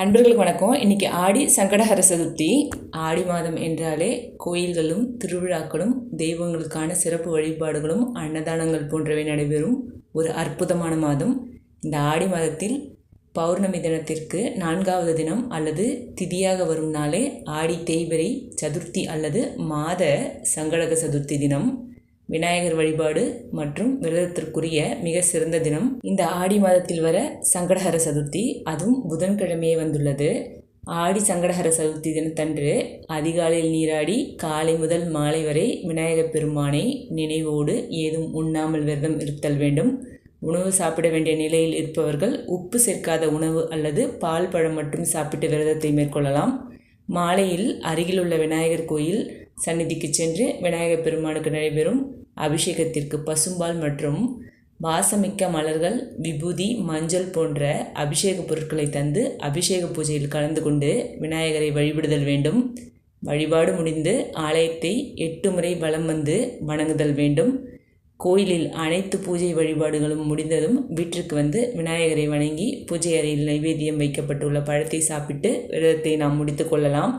அன்பர்களுக்கு வணக்கம். இன்னைக்கு ஆடி சங்கடஹர சதுர்த்தி. ஆடி மாதம் என்றாலே கோயில்களும் திருவிழாக்களும் தெய்வங்களுக்கான சிறப்பு வழிபாடுகளும் அன்னதானங்கள் போன்றவை நடைபெறும் ஒரு அற்புதமான மாதம். இந்த ஆடி மாதத்தில் பௌர்ணமி தினத்திற்கு நான்காவது தினம் அல்லது திதியாக வரும் நாளே ஆடி தேய்பிரை சதுர்த்தி அல்லது மாத சங்கடக சதுர்த்தி தினம். விநாயகர் வழிபாடு மற்றும் விரதத்திற்குரிய மிக சிறந்த தினம் இந்த ஆடி மாதத்தில் வர சங்கடஹர சதுர்த்தி அதுவும் புதன்கிழமையே வந்துள்ளது. ஆடி சங்கடஹர சதுர்த்தி தினத்தன்று அதிகாலையில் நீராடி காலை முதல் மாலை வரை விநாயகப் பெருமானை நினைவோடு ஏதும் உண்ணாமல் விரதம் இருத்தல் வேண்டும். உணவு சாப்பிட வேண்டிய நிலையில் இருப்பவர்கள் உப்பு சேர்க்காத உணவு அல்லது பால் பழம் மட்டும் சாப்பிட்டு விரதத்தை மேற்கொள்ளலாம். மாலையில் அருகிலுள்ள விநாயகர் கோயில் சந்நிதிக்கு சென்று விநாயகர் பெருமானுக்கு நடைபெறும். அபிஷேகத்திற்கு பசும்பால் மற்றும் வாசமிக்க மலர்கள் விபூதி மஞ்சள் போன்ற அபிஷேக பொருட்களை தந்து அபிஷேக பூஜையில் கலந்து கொண்டு விநாயகரை வழிபடுதல் வேண்டும். வழிபாடு முடிந்து ஆலயத்தை எட்டு முறை வலம் வந்து வணங்குதல் வேண்டும். கோயிலில் அனைத்து பூஜை வழிபாடுகளும் முடிந்ததும் வீட்டிற்கு வந்து விநாயகரை வணங்கி பூஜை அறையில் நைவேத்தியம் வைக்கப்பட்டுள்ள பழத்தை சாப்பிட்டு விரதத்தை நாம் முடித்து கொள்ளலாம்.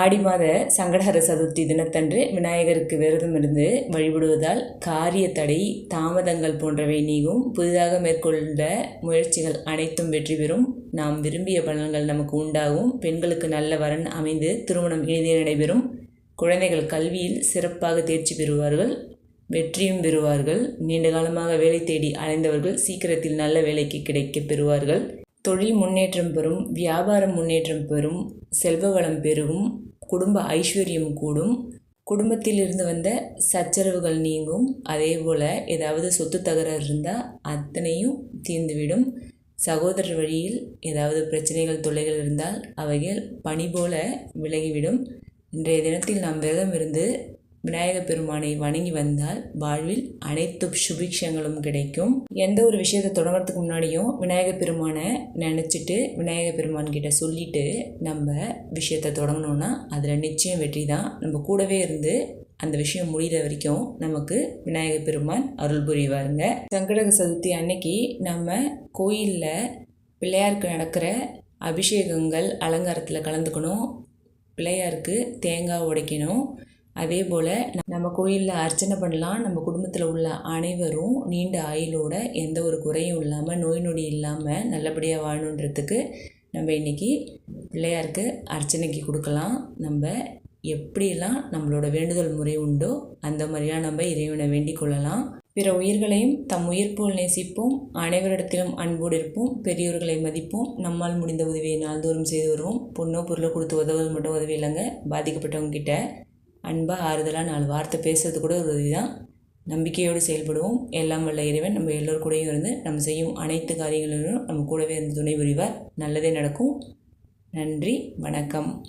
ஆடி மாத சங்கடஹர சதுர்த்தி தினத்தன்று விநாயகருக்கு விரதம் இருந்து வழிபடுவதால் காரிய தடை தாமதங்கள் போன்றவை நீங்கும். புதிதாக மேற்கொண்ட முயற்சிகள் அனைத்தும் வெற்றி பெறும். நாம் விரும்பிய பலன்கள் நமக்கு உண்டாகும். பெண்களுக்கு நல்ல வரன் அமைந்து திருமணம் இனிதே நடைபெறும். குழந்தைகள் கல்வியில் சிறப்பாக தேர்ச்சி பெறுவார்கள். வெற்றியும் பெறுவார்கள். நீண்ட காலமாக வேலை தேடி அலைந்தவர்கள் சீக்கிரத்தில் நல்ல வேலைக்கு கிடைக்க பெறுவார்கள். தொழில் முன்னேற்றம் பெறும் வியாபாரம் முன்னேற்றம் பெறும் செல்வ வளம் பெருகும் குடும்ப ஐஸ்வர்யம் கூடும். குடும்பத்தில் இருந்து வந்த சச்சரவுகள் நீங்கும். அதே போல் ஏதாவது சொத்து தகராறு இருந்தால் அத்தனையும் தீர்ந்துவிடும். சகோதரர் வழியில் ஏதாவது பிரச்சனைகள் தொல்லைகள் இருந்தால் அவைகள் பணி போல விலகிவிடும். இன்றைய தினத்தில் நாம் விரதம் இருந்து விநாயகர் பெருமானை வணங்கி வந்தால் வாழ்வில் அனைத்து சுபிக்ஷங்களும் கிடைக்கும். எந்த ஒரு விஷயத்தை தொடங்குறதுக்கு முன்னாடியும் விநாயகர் பெருமானை நினச்சிட்டு விநாயகர் பெருமான் கிட்ட சொல்லிட்டு நம்ம விஷயத்தை தொடங்கணும்னா அதில் நிச்சயம் வெற்றி தான். நம்ம கூடவே இருந்து அந்த விஷயம் முடிகிற வரைக்கும் நமக்கு விநாயகர் பெருமான் அருள் புரிவாருங்க. சங்கடக சதுர்த்தி அன்னைக்கு நம்ம கோயிலில் பிள்ளையாருக்கு நடக்கிற அபிஷேகங்கள் அலங்காரத்தில் கலந்துக்கணும். பிள்ளையாருக்கு தேங்காய் உடைக்கணும். அதே போல் நம்ம கோயிலில் அர்ச்சனை பண்ணலாம். நம்ம குடும்பத்தில் உள்ள அனைவரும் நீண்ட ஆயுளோட எந்த ஒரு குறையும் இல்லாமல் நோய் நொடி இல்லாமல் நல்லபடியாக வாழணுன்றதுக்கு நம்ம இன்றைக்கி பிள்ளையாருக்கு அர்ச்சனைக்கு கொடுக்கலாம். நம்ம எப்படியெல்லாம் நம்மளோட வேண்டுதல் முறை உண்டோ அந்த மாதிரியாக நம்ம இறைவனை வேண்டிக் கொள்ளலாம். பிற உயிர்களையும் தம் உயிர் போல் நேசிப்போம். அனைவரிடத்திலும் அன்போடு இருப்போம். பெரியோர்களை மதிப்போம். நம்மால் முடிந்த உதவியை நாள்தோறும் செய்து வருவோம். பொண்ணோ பொருளோ கொடுத்து உதவுவது மட்டும் உதவி இல்லைங்க. பாதிக்கப்பட்டவங்க கிட்ட அன்பாக ஆறுதலாக நாலு வார்த்தை பேசுறது கூட ஒரு இதுதான். நம்பிக்கையோடு செயல்படுவோம். எல்லாம் வல்ல இறைவன். நம்ம எல்லோரு கூடயும் இருந்து நம்ம செய்யும் அனைத்து காரியங்களிலும் நம்ம கூடவே இருந்து துணை புரிவார். நல்லதே நடக்கும். நன்றி. வணக்கம்.